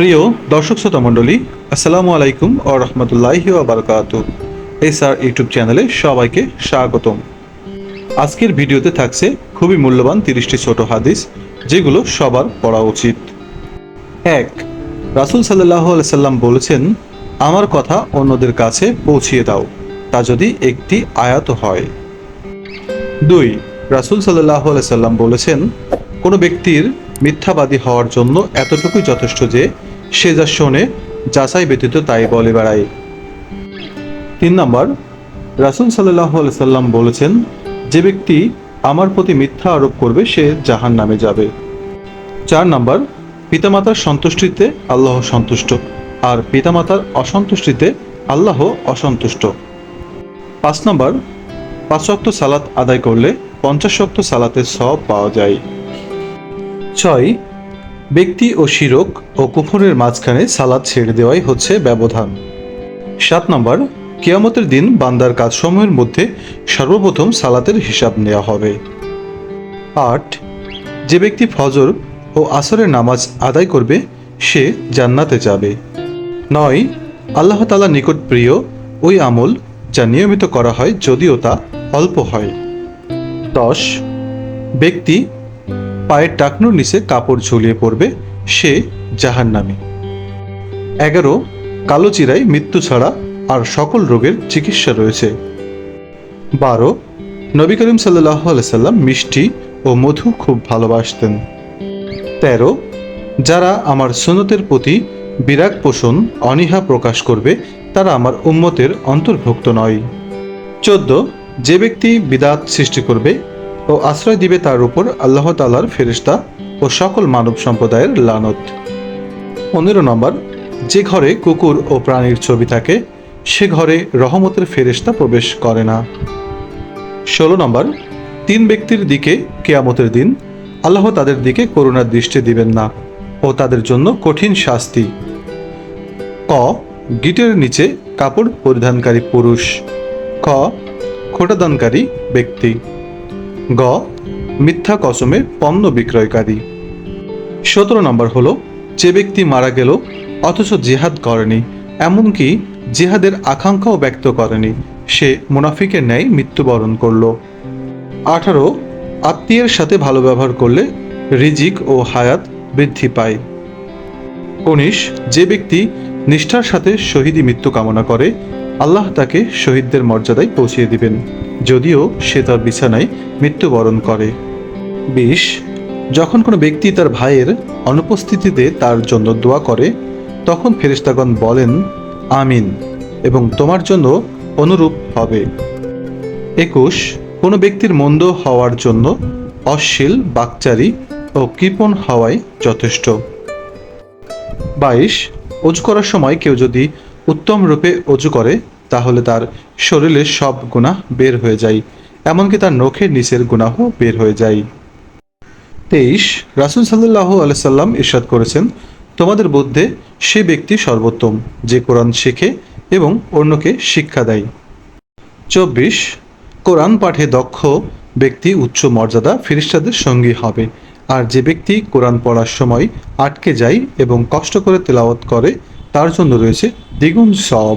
প্রিয় দর্শক শ্রোতা মণ্ডলী, আসসালামু আলাইকুম ও রহমতুল্লাহি বারকাত এস আর ইউটিউব চ্যানেলে সবাইকে স্বাগতম। আজকের ভিডিওতে থাকছে খুবই মূল্যবান তিরিশটি ছোট হাদিস, যেগুলো সবার পড়া উচিত। এক, রাসুল সাল্লাহ সাল্লাম বলেছেন, আমার কথা অন্যদের কাছে পৌঁছিয়ে দাও, তা যদি একটি আয়াত হয়। দুই, রাসুল সাল্লাহ সাল্লাম বলেছেন, কোনো ব্যক্তির মিথ্যাবাদী হওয়ার জন্য এতটুকুই যথেষ্ট যে সে যা শোনে, যাচাই ব্যতীত তাই বলে বেড়ায়। তিন নম্বর, রাসুল সাল্লাহ সাল্লাম বলেছেন, যে ব্যক্তি আমার প্রতি মিথ্যা আরোপ করবে, সে জাহান নামে যাবে। চার নম্বর, পিতামাতার সন্তুষ্টিতে আল্লাহ সন্তুষ্ট, আর পিতামাতার অসন্তুষ্টিতে আল্লাহ অসন্তুষ্ট। পাঁচ নম্বর, পাঁচ ওয়াক্ত সালাত আদায় করলে পঞ্চাশ ওয়াক্ত সালাতের সব পাওয়া যায়। ছয় ব্যক্তি ও শিরক ও কুফরের মাঝখানে সালাদ ছেড়ে দেওয়াই হচ্ছে ব্যবধান। সাত নম্বর, কিয়ামতের দিন বান্দার কাজসমূহের মধ্যে সর্বপ্রথম সালাতের হিসাব নেওয়া হবে। আট, যে ব্যক্তি ফজর ও আসরের নামাজ আদায় করবে, সে জান্নাতে যাবে। নয়, আল্লাহ তালা নিকট প্রিয় ওই আমল যা নিয়মিত করা হয় যদিও তা অল্প হয়। দশ, ব্যক্তি পায়ের টাকনুর নিচে কাপড় ঝুলিয়ে পড়বে সে জাহান্নামী। এগারো, কালো চিরাই মৃত্যু ছাড়া আর সকল রোগের চিকিৎসা রয়েছে। বারো, নবী করিম সাল্লাম মিষ্টি ও মধু খুব ভালোবাসতেন। তেরো, যারা আমার সুনতের প্রতি বিরাগ পোষণ, অনীহা প্রকাশ করবে, তারা আমার উম্মতের অন্তর্ভুক্ত নয়। চোদ্দ, যে ব্যক্তি বিদাত সৃষ্টি করবে ও আশ্রয় দিবে তার উপর আল্লাহ তালার ফেরিস্তা ও সকল মানব সম্প্রদায়ের লানত। পনেরো নম্বর, যে ঘরে কুকুর ও প্রাণীর ছবি থাকে, সে ঘরে রহমতের ফেরিস্তা প্রবেশ করে না। ষোলো নম্বর, তিন ব্যক্তির দিকে কেয়ামতের দিন আল্লাহ তাদের দিকে করুণার দৃষ্টি দিবেন না ও তাদের জন্য কঠিন শাস্তি। ক, গিটের নিচে কাপড় পরিধানকারী পুরুষ। ক খোটাদানকারী ব্যক্তি। গ, মিথ্যা কসমে পণ্য বিক্রয়কারী। সতেরো নম্বর হলো, যে ব্যক্তি মারা গেল, অথচ জেহাদ করেনি, এমনকি জেহাদের আকাঙ্ক্ষাও ব্যক্ত করেনি, সে মুনাফিকের ন্যায় মৃত্যুবরণ করল। আঠারো, আত্মীয়ের সাথে ভালো ব্যবহার করলে রিজিক ও হায়াত বৃদ্ধি পায়। উনিশ, যে ব্যক্তি নিষ্ঠার সাথে শহীদি মৃত্যু কামনা করে, আল্লাহ তাকে শহীদদের মর্যাদায় পৌঁছিয়ে দিবেন। যদিও সে তার বিছানায় মৃত্যুবরণ করে। বিশ যখন কোনো ব্যক্তি তার ভাইয়ের অনুপস্থিতিতে তার জন্য দোয়া করে, তখন ফেরেশতাগণ বলেন, আমিন এবং তোমার জন্য অনুরূপ হবে। একুশ, কোনো ব্যক্তির মন্দ হওয়ার জন্য অশ্লীল, বাকচারি ও কৃপণ হওয়াই যথেষ্ট। বাইশ অজু করার সময় কেউ যদি উত্তম রূপে অজু করে তাহলে তার শরীরের সব গুনাহ বের হয়ে যায়, এমনকি তার নখের নিচের গুনাহ বের হয়ে যায়। তেইশ, রাসুল সাল্লাহ আলাইসাল্লাম ইরশাদ করেছেন, তোমাদের মধ্যে সে ব্যক্তি সর্বোত্তম, যে কোরআন শেখে এবং অন্যকে শিক্ষা দেয়। চব্বিশ, কোরআন পাঠে দক্ষ ব্যক্তি উচ্চ মর্যাদা ফিরিস্তাদের সঙ্গী হবে, আর যে ব্যক্তি কোরআন পড়ার সময় আটকে যায় এবং কষ্ট করে তেলাওয়াত করে, তার জন্য রয়েছে দ্বিগুণ সব